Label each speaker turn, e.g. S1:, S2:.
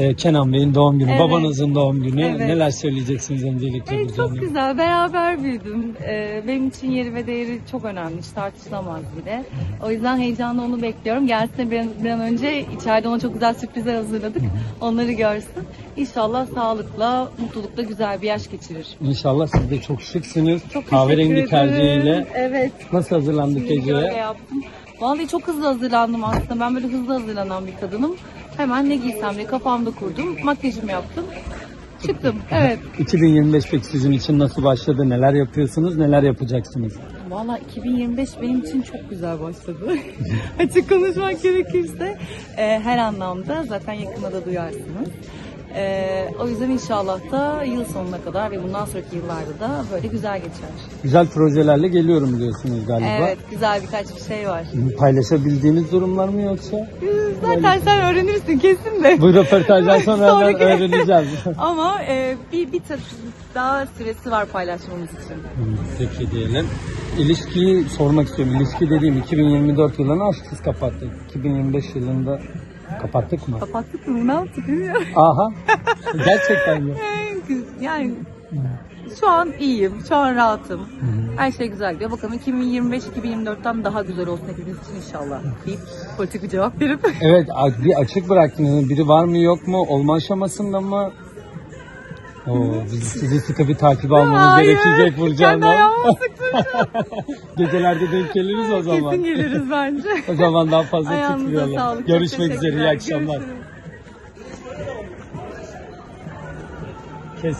S1: e, Kenan Bey'in doğum günü,
S2: Evet.
S1: babanızın doğum günü.
S2: Evet.
S1: Neler söyleyeceksiniz öncelikle
S2: Evet,
S1: bize?
S2: çok güzel. Beraber büyüdüm. Ee, benim için yeri ve değeri çok önemli. Hiç tartışılamaz bile. O yüzden heyecanla onu bekliyorum. Gelsin bir an, bir an önce içeride ona çok güzel sürprizler hazırladık. Onları görsün. İnşallah sağlıkla, mutlulukla güzel bir yaş geçirir.
S1: İnşallah siz de çok şıksınız.
S2: Çok
S1: Kahverengi
S2: teşekkür ederim.
S1: tercihiyle.
S2: Evet.
S1: Nasıl hazırlandık
S2: Şimdi
S1: geceye?
S2: yaptım. Vallahi çok hızlı hazırlandım aslında. Ben böyle hızlı hazırlanan bir kadınım. Hemen ne giysem diye kafamda kurdum. Makyajımı yaptım. Çıktım. Evet.
S1: 2025 peki sizin için nasıl başladı? Neler yapıyorsunuz? Neler yapacaksınız?
S2: Valla 2025 benim için çok güzel başladı. Açık konuşmak gerekirse e, her anlamda zaten yakında da duyarsınız. E, o yüzden inşallah da yıl sonuna kadar ve bundan sonraki yıllarda da böyle güzel geçer.
S1: Güzel projelerle geliyorum diyorsunuz galiba.
S2: Evet güzel birkaç bir şey var.
S1: Paylaşabildiğiniz durumlar mı yoksa?
S2: Zaten sen öğrenirsin kesin de.
S1: Bu röportajdan sonra
S2: Sonraki-
S1: öğreneceğiz.
S2: Ama e, bir, bir tat- daha süresi var paylaşmamız için.
S1: Hmm, Peki diyelim. İlişkiyi sormak istiyorum. İlişki dediğim 2024 yılını aşksız kapattık. 2025 yılında kapattık mı?
S2: Kapattık mı? Ne yaptık bilmiyorum.
S1: Aha. Gerçekten mi?
S2: Yani şu an iyiyim, şu an rahatım. Her şey güzel gidiyor. Bakalım 2025-2024'ten daha güzel olsun hepimiz için inşallah deyip politik bir cevap verip.
S1: Evet bir açık bıraktınız. Biri var mı yok mu? Olma aşamasında mı? Oo, biz sizi sıkı bir takip almamız
S2: Hayır,
S1: gerekecek
S2: kendi
S1: Hanım.
S2: ayağıma sıktın.
S1: Gecelerde denk geliriz o zaman.
S2: Kesin geliriz bence.
S1: O zaman daha fazla
S2: Ayağınıza
S1: tutmayalım.
S2: sağlık. Çok
S1: Görüşmek üzere. iyi
S2: teşekkürler.
S1: akşamlar.
S2: Görüşürüz.
S1: Kes.